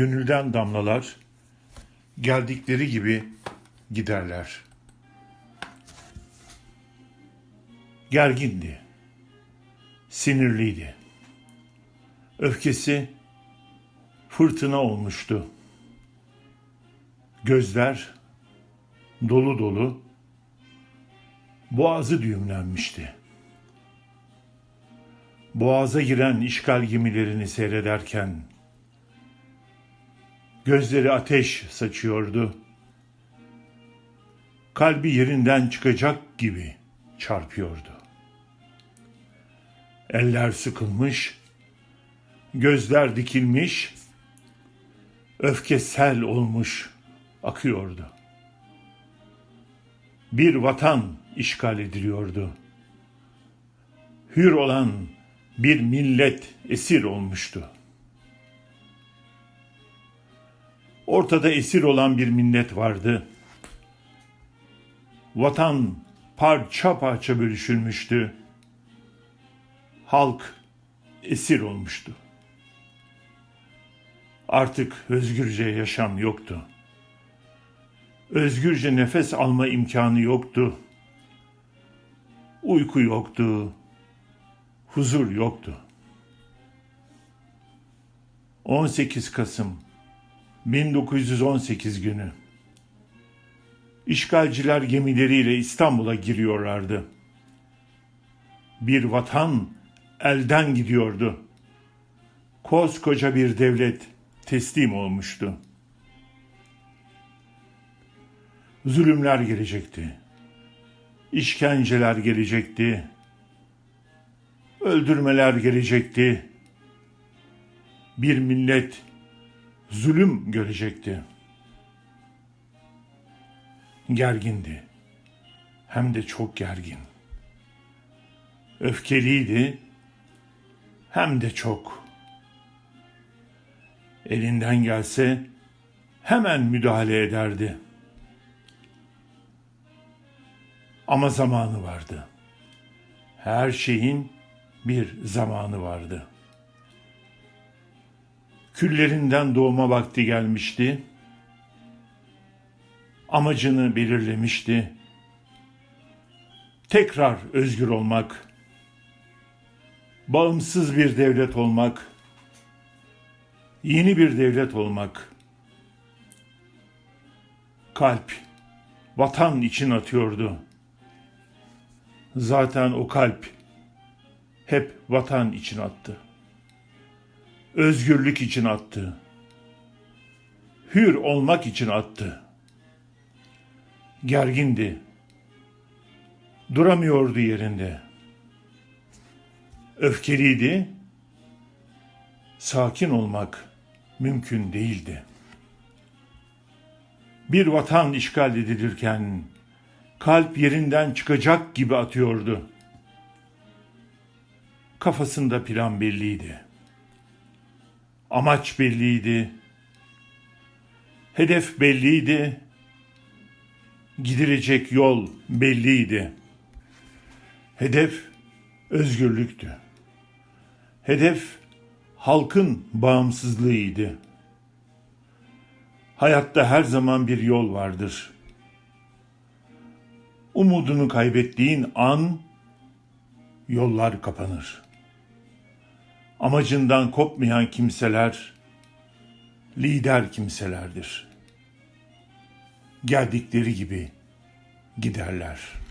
Gönülden damlalar, geldikleri gibi giderler. Gergindi, sinirliydi. Öfkesi fırtına olmuştu. Gözler dolu dolu, boğazı düğümlenmişti. Boğaza giren işgal gemilerini seyrederken gözleri ateş saçıyordu. Kalbi yerinden çıkacak gibi çarpıyordu. Eller sıkılmış, gözler dikilmiş, öfke sel olmuş akıyordu. Bir vatan işgal ediliyordu. Hür olan bir millet esir olmuştu. Ortada esir olan bir millet vardı. Vatan parça parça bölüşülmüştü. Halk esir olmuştu. Artık özgürce yaşam yoktu. Özgürce nefes alma imkanı yoktu. Uyku yoktu. Huzur yoktu. 18 Kasım 1918 günü. İşgalciler gemileriyle İstanbul'a giriyorlardı. Bir vatan elden gidiyordu. Koskoca bir devlet teslim olmuştu. Zulümler gelecekti. İşkenceler gelecekti. Öldürmeler gelecekti. Bir millet zulüm görecekti. Gergindi. Hem de çok gergin. Öfkeliydi. Hem de çok. Elinden gelse hemen müdahale ederdi. Ama zamanı vardı. Her şeyin bir zamanı vardı. Küllerinden doğma vakti gelmişti. Amacını belirlemişti. Tekrar özgür olmak, bağımsız bir devlet olmak, yeni bir devlet olmak. Kalp vatan için atıyordu. Zaten o kalp hep vatan için attı. Özgürlük için attı. Hür olmak için attı. Gergindi. Duramıyordu yerinde. Öfkeliydi. Sakin olmak mümkün değildi. Bir vatan işgal edilirken kalp yerinden çıkacak gibi atıyordu. Kafasında plan belliydi. Amaç belliydi. Hedef belliydi. Gidilecek yol belliydi. Hedef özgürlüktü. Hedef halkın bağımsızlığıydı. Hayatta her zaman bir yol vardır. Umudunu kaybettiğin an yollar kapanır. Amacından kopmayan kimseler lider kimselerdir. Geldikleri gibi giderler.''